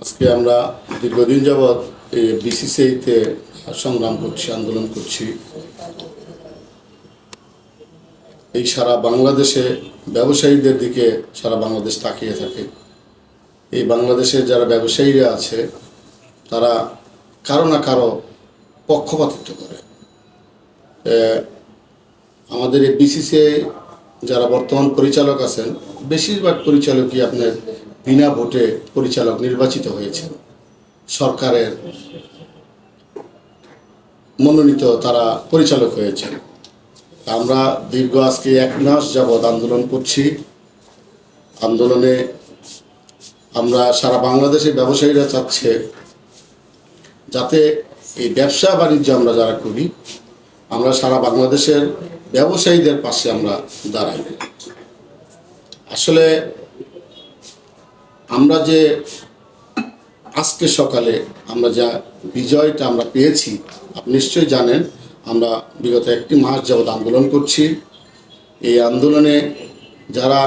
আজকে আমরা দীর্ঘদিন যাবৎ বিসিসিআইতে সংগ্রাম করছি, আন্দোলন করছি। এই সারা বাংলাদেশে ব্যবসায়ীদের দিকে সারা বাংলাদেশ তাকিয়ে থাকে। এই বাংলাদেশের যারা ব্যবসায়ীরা আছে, তারা কারও না কারও পক্ষপাতিত্ব করে। আমাদের এই বিসিসিআই যারা বর্তমান পরিচালক আছেন, বেশিরভাগ পরিচালকই আপনার বিনা ভোটে পরিচালক নির্বাচিত হয়েছেন। সরকারের মনোনীত তারা পরিচালক হয়েছেন। আমরা দীর্ঘ আজকে এক মাস যাবৎ আন্দোলন করছি। আন্দোলনে আমরা সারা বাংলাদেশের ব্যবসায়ীরা চাচ্ছে যাতে এই ব্যবসা বাণিজ্য আমরা যারা করি, আমরা সারা বাংলাদেশের ব্যবসায়ীদের পাশে আমরা দাঁড়াই। আসলে আমরা যে আজকে সকালে আমরা যা বিজয়টা আমরা পেয়েছি, আপনি নিশ্চয়ই জানেন, আমরা বিগত একটি মাস যাবৎ আন্দোলন করছি। এই আন্দোলনে যারা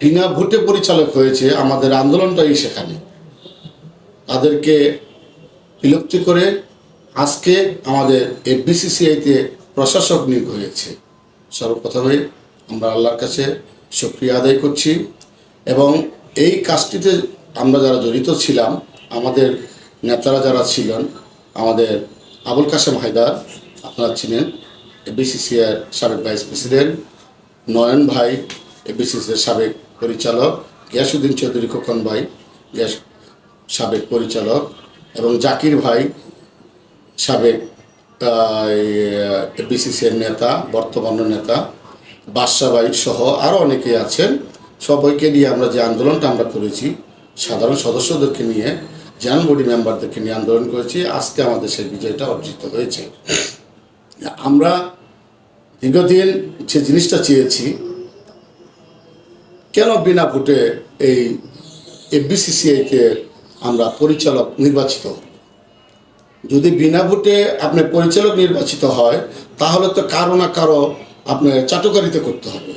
বিনা ভোটে পরিচালক হয়েছে, আমাদের আন্দোলনটাই সেখানে। তাদেরকে বিলুপ্তি করে আজকে আমাদের এফবিসিসিআইতে প্রশাসক নিয়োগ হয়েছে। সর্বপ্রথমে আমরা আল্লাহর কাছে শুক্রিয়া আদায় করছি। এবং এই কাজটিতে আমরা যারা জড়িত ছিলাম, আমাদের নেতারা যারা ছিলেন, আমাদের আবুল কাসেম হায়দার, আপনারা ছিলেন এবিসিসিআর সাবেক ভাইস প্রেসিডেন্ট, নয়ন ভাই এবিসিসির সাবেক পরিচালক গিয়াসুদ্দিন চৌধুরী খোকন ভাই, গ্যাস সাবেক পরিচালক, এবং জাকির ভাই, সাবেক বিসিসির নেতা বর্তমান নেতা, বাদশাহ ভাই সহ আরও অনেকেই আছেন। সবাইকে নিয়ে আমরা যে আন্দোলনটা আমরা করেছি, সাধারণ সদস্যদেরকে নিয়ে জ্ঞান বডি মেম্বারদেরকে নিয়ে আন্দোলন করেছি, আজকে আমাদের সেই বিজয়টা অর্জিত হয়েছে। আমরা দীর্ঘদিন যে জিনিসটা চেয়েছি, কেন বিনা ভোটে এই এফবিসিসিআইকে আমরা পরিচালক নির্বাচিত যদি বিনা ভোটে আপনার পরিচালক নির্বাচিত হয়, তাহলে তো কারও না কারও আপনার চাটুকারিতা করতে হবে।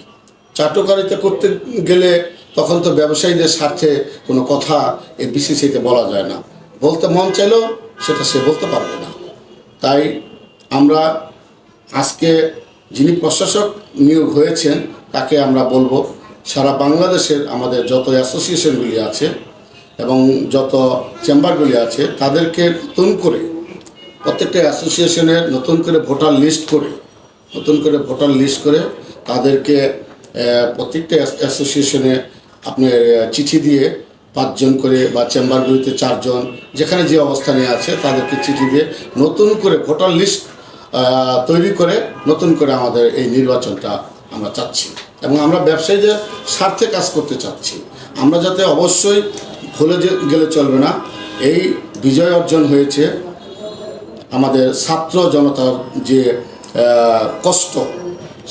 চাটুকারিতা করতে গেলে তখন তো ব্যবসায়ীদের স্বার্থে কোনো কথা এই বিসিসিতে বলা যায় না। বলতে মন চাইলেও সেটা সে বলতে পারবে না। তাই আমরা আজকে যিনি প্রশাসক নিয়োগ হয়েছেন, তাকে আমরা বলব, সারা বাংলাদেশের আমাদের যত অ্যাসোসিয়েশনগুলি আছে এবং যত চেম্বারগুলি আছে, তাদেরকে নতুন করে, প্রত্যেকটা অ্যাসোসিয়েশনের নতুন করে ভোটার লিস্ট করে, নতুন করে ভোটার লিস্ট করে তাদেরকে প্রত্যেকটা অ্যাসোসিয়েশনে আপনার আহ, চিঠি দিয়ে পাঁচজন করে বা চেম্বারগুলিতে চারজন যেখানে যে অবস্থানে আছে তাদেরকে চিঠি দিয়ে নতুন করে ভোটার লিস্ট তৈরি করে নতুন করে আমাদের এই নির্বাচনটা আমরা চাচ্ছি। এবং আমরা ব্যবসায়ীদের স্বার্থে কাজ করতে চাচ্ছি। আমরা যাতে অবশ্যই ভুলে গেলে চলবে না। এই বিজয় অর্জন হয়েছে আমাদের ছাত্র জনতার যে কষ্ট।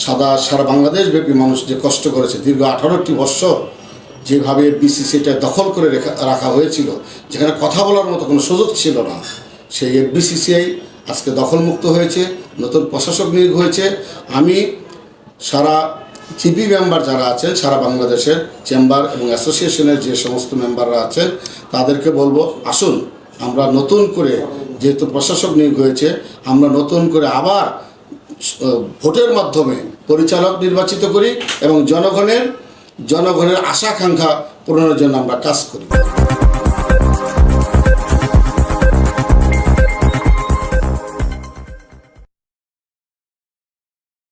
সাদা, সারা বাংলাদেশ ব্যাপী মানুষ যে কষ্ট করেছে, দীর্ঘ আঠারোটি বৎসর যেভাবে বিসিসিটা দখল করে রেখা হয়েছিল, যেখানে কথা বলার মতো কোনো সুযোগ ছিল না, সেই বিসিসিআই আজকে দখলমুক্ত হয়েছে, নতুন প্রশাসক নিয়োগ হয়েছে। আমি সারা জিপি মেম্বার যারা আছেন, সারা বাংলাদেশের চেম্বার এবং অ্যাসোসিয়েশনের যে সমস্ত মেম্বাররা আছেন, তাদেরকে বলব, আসুন, আমরা নতুন করে যেহেতু প্রশাসক নিয়োগ হয়েছে, আমরা নতুন করে আবার ভোটের মাধ্যমে পরিচালক নির্বাচিত করি এবং জনগণের জনগণের আশা আকাঙ্ক্ষা পূরণের জন্য আমরা কাজ করি।